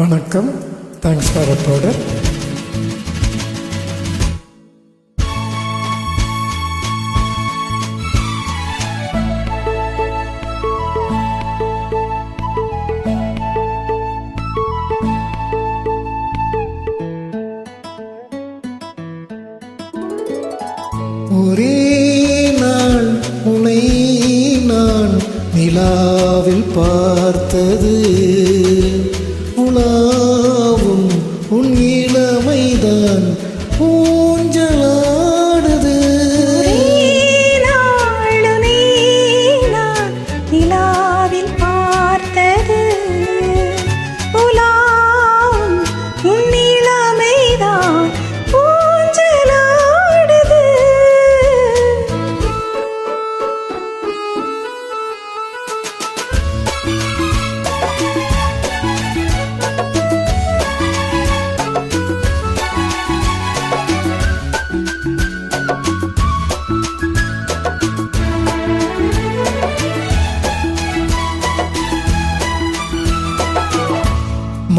வணக்கம். Thanks for a product ஒரே நான் நிலாவில் பார்த்தது.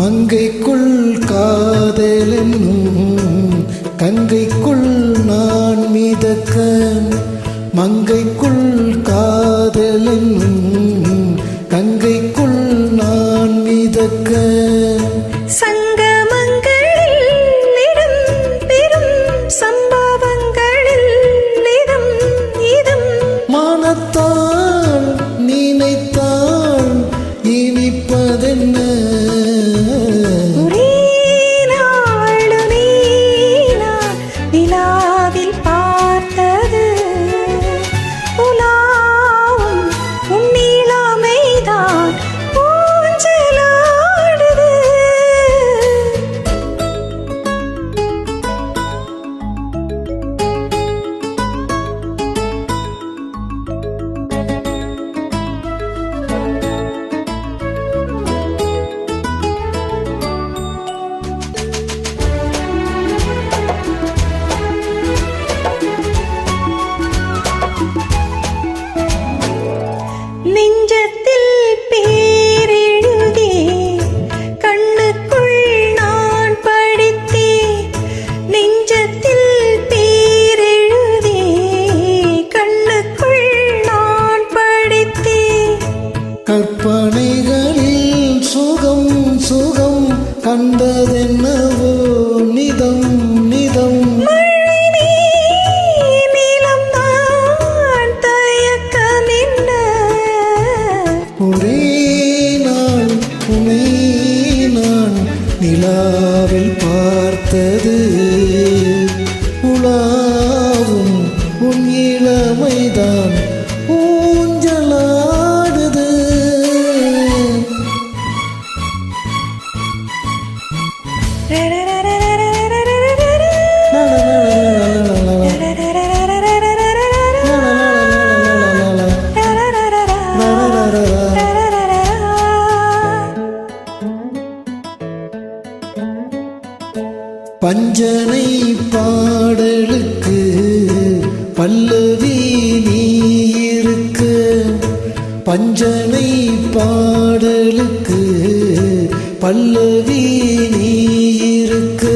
மங்கைக்குள் காதலென்னும் கங்கைக்குள் நான் மீதக்க மங்கைக்குள் காதலென்னும் கங்கைக்குள் நான் மீதக்க. நினைத்தாள் இனிப்பதென்ன? நிலாவில் பார்த்தது. பஞ்சனை பாடலுக்கு பல்லவி நீ இருக்கு. பஞ்சனை பாடலுக்கு பல்லவி நீ இருக்கு.